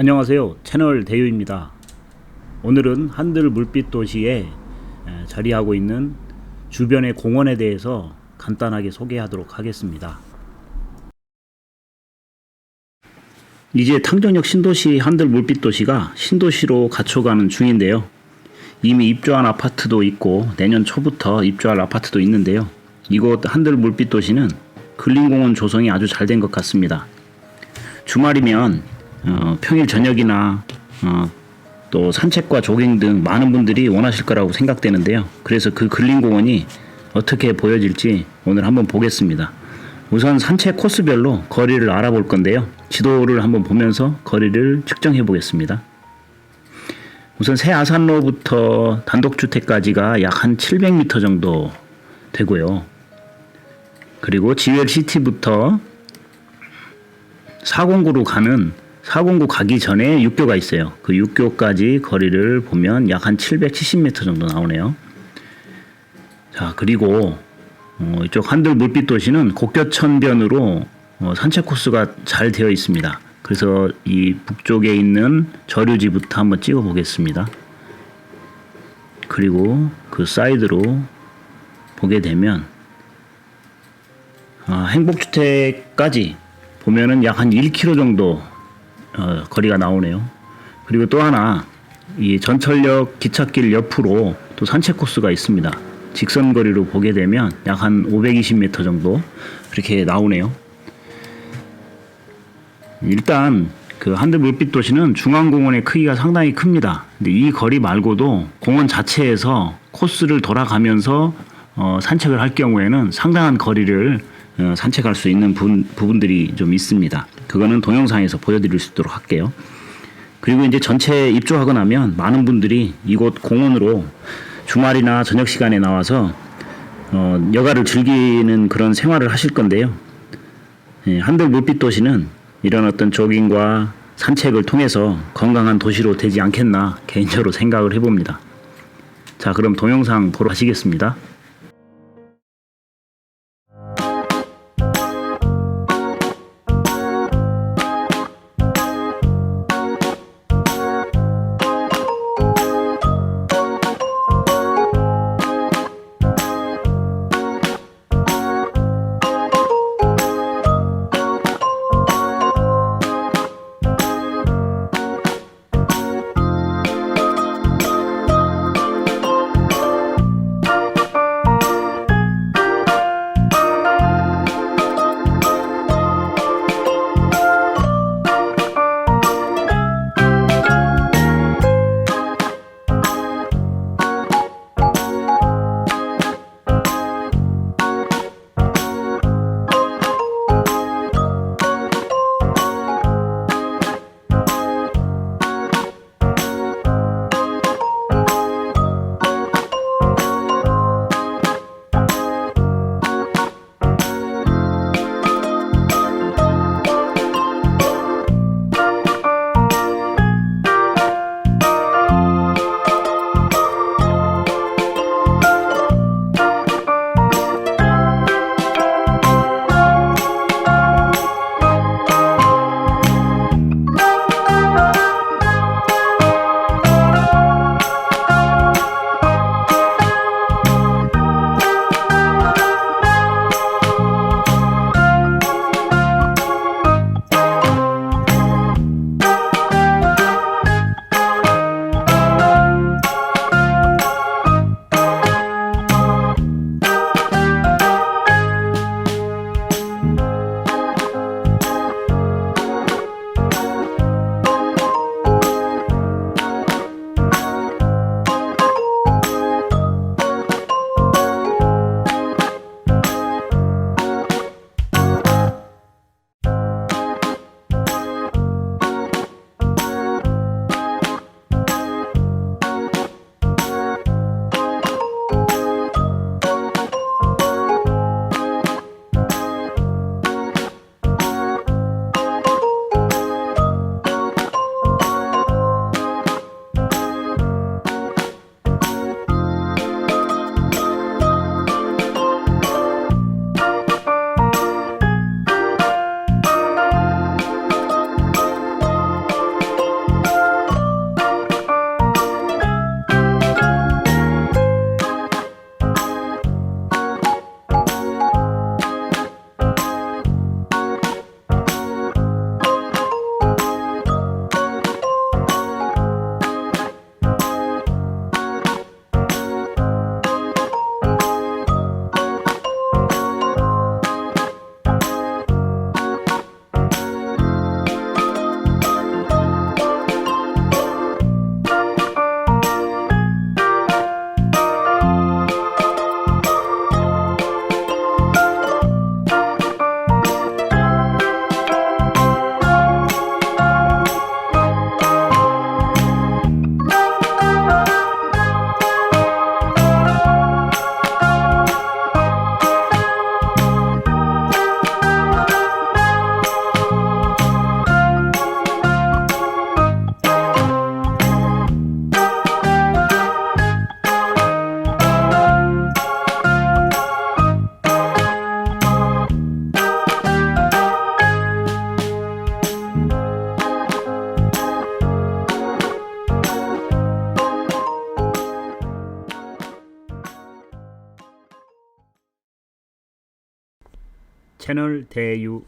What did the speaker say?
안녕하세요. 채널 대유입니다. 오늘은 한들 물빛 도시에 에, 자리하고 있는 주변의 공원에 대해서 간단하게 소개하도록 하겠습니다. 이제 탕정역 신도시 한들 물빛 도시가 신도시로 갖춰가는 중인데요. 이미 입주한 아파트도 있고 내년 초부터 입주할 아파트도 있는데요. 이곳 한들 물빛 도시는 근린공원 조성이 아주 잘 된 것 같습니다. 주말이면 어, 평일 저녁이나 어, 또 산책과 조깅 등 많은 분들이 원하실 거라고 생각되는데요. 그래서 그 근린공원이 어떻게 보여질지 오늘 한번 보겠습니다. 우선 산책 코스별로 거리를 알아볼 건데요. 지도를 한번 보면서 거리를 측정해 보겠습니다. 우선 새 아산로부터 단독주택까지가 약 한 700m 정도 되고요. 그리고 지웰시티부터 409로 가는 409 가기 전에 육교가 있어요. 그 육교까지 거리를 보면 약 한 770m 정도 나오네요. 자, 그리고 어, 이쪽 한들 물빛 도시는 곡겨천변으로 어, 산책 코스가 잘 되어 있습니다. 그래서 이 북쪽에 있는 저류지부터 한번 찍어 보겠습니다. 그리고 그 사이드로 보게 되면 아, 행복주택까지 보면은 약 한 1km 정도 어, 거리가 나오네요. 그리고 또 하나 이 전철역 기찻길 옆으로 또 산책 코스가 있습니다. 직선 거리로 보게 되면 약 한 520m 정도 이렇게 나오네요. 일단 그 한들 물빛 도시는 중앙공원의 크기가 상당히 큽니다. 근데 이 거리 말고도 공원 자체에서 코스를 돌아가면서 어, 산책을 할 경우에는 상당한 거리를 어, 산책할 수 있는 부, 부분들이 좀 있습니다. 그거는 동영상에서 보여드릴 수 있도록 할게요. 그리고 이제 전체 입주하고 나면 많은 분들이 이곳 공원으로 주말이나 저녁 시간에 나와서 어, 여가를 즐기는 그런 생활을 하실 건데요. 예, 한들 물빛 도시는 이런 어떤 조깅과 산책을 통해서 건강한 도시로 되지 않겠나 개인적으로 생각을 해봅니다. 자, 그럼 동영상 보러 가시겠습니다. 채널 대유